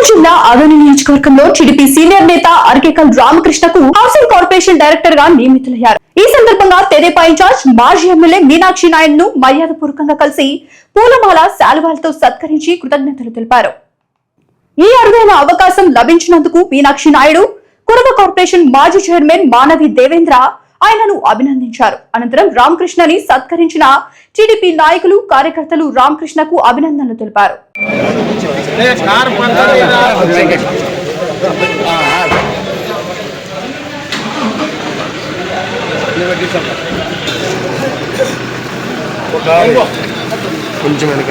ఖమ్మం జిల్లా ఆదోని నియోజకవర్గంలో TDP senior నేత అరకేకల్ రామకృష్ణకు హౌసింగ్ కార్పొరేషన్ డైరెక్టర్గా నియమితులయ్యారు. ఈ సందర్భంగా తెదేపా ఇన్ఛార్జ్ మాజీ ఎమ్మెల్యే మీనాక్షి నాయుడును మర్యాదపూర్వకంగా కలిసి పూలమాల శాలువాలతో సత్కరించి కృతజ్ఞతలు తెలిపారు. ఈ అరుదైన అవకాశం లభించినందుకు మీనాక్షి నాయుడు కురవ కార్పొరేషన్ మాజీ చైర్మన్ మానవి దేవేంద్ర ఆయనను అభినందించారు. అనంతరం రామకృష్ణని సత్కరించిన టీడీపీ నాయకులు కార్యకర్తలు రామకృష్ణకు అభినందనలు తెలిపారు. కొంచెం వెనక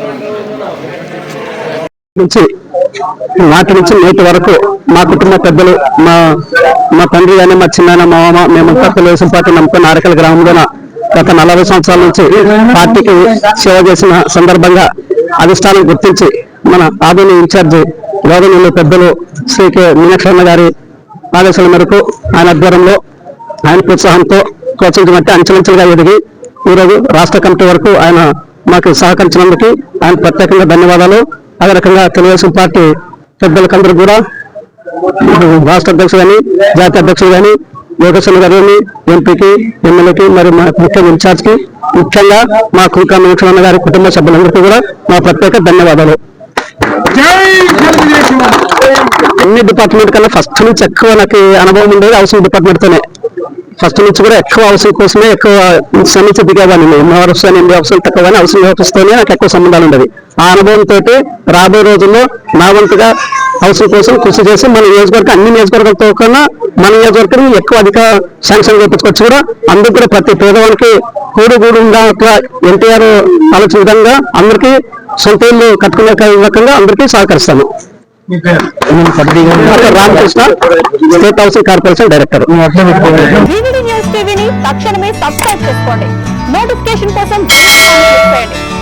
నుంచి నాటి నుంచి నేటి వరకు మా కుటుంబ పెద్దలు మా మా తండ్రి కానీ మా చిన్న మా మామ మేమంతా తెలుగుదేశం పార్టీ నమ్ముకున్న నారకల్ గ్రామంలో గత నలభై సంవత్సరాల నుంచి పార్టీకి సేవ చేసిన సందర్భంగా అధిష్టానం గుర్తించి మన ఆధునిక ఇన్ఛార్జి గౌరవనీయులు పెద్దలు శ్రీ కె మీనాక్షమ్మ గారి ఆదేశాల మేరకు ఆయన ఆధ్వర్యంలో ఆయన ప్రోత్సాహంతో ప్రోత్సహించబట్టి అంచెలంచెలుగా ఎదిగి ఈరోజు రాష్ట్ర కమిటీ వరకు ఆయన మాకు సహకరించినందుకు ఆయన ప్రత్యేకంగా ధన్యవాదాలు. అదే రకంగా తెలుగుదేశం పార్టీ పెద్దలకందరూ కూడా రాష్ట్ర అధ్యక్షుడు కానీ జాతీయ అధ్యక్షుడు కానీ యోగేశ్వర గారిని ఎంపీకి ఎమ్మెల్యేకి మరి మా ముఖ్య ఇన్ఛార్జ్కి ముఖ్యంగా మా కుల్కా వెంకటరమణ గారి కుటుంబ సభ్యులందరికీ కూడా మా ప్రత్యేక ధన్యవాదాలు. అన్ని డిపార్ట్మెంట్ కన్నా ఫస్ట్ నుంచి ఎక్కువ నాకు అనుభవం ఉండేది హౌసింగ్ డిపార్ట్మెంట్ తోనే. ఫస్ట్ నుంచి కూడా ఎక్కువ హౌసింగ్ కోసమే ఎక్కువ సమస్య దిగేవాడిని ఎంఆర్ఎఫ్ అని ఆఫీసులు తక్కువ కానీ హౌసింగ్ ఆఫీస్తోనే నాకు ఎక్కువ సంబంధాలు ఉండేది ఆ అనుభవంతో రాబోయే రోజుల్లో నా వంతుగా హౌసింగ్ కోసం కృషి చేసి మన నియోజకవర్గం అన్ని నియోజకవర్గాలతో కన్నా మన నియోజకవర్గం ఎక్కువ అధిక శాంక్షన్ చేయించుకోవచ్చు కూడా. అందుకు కూడా ప్రతి పేదవానికి కూడు గూడుగా ఎన్టీఆర్ ఆలోచన విధంగా అందరికీ సొంత ఇల్లు కట్టుకునే రకంగా అందరికీ సహకరిస్తాను Ramakrishna state housing corporation director. తక్షణమే సబ్స్క్రైబ్ చేసుకోండి. నోటిఫికేషన్ కోసం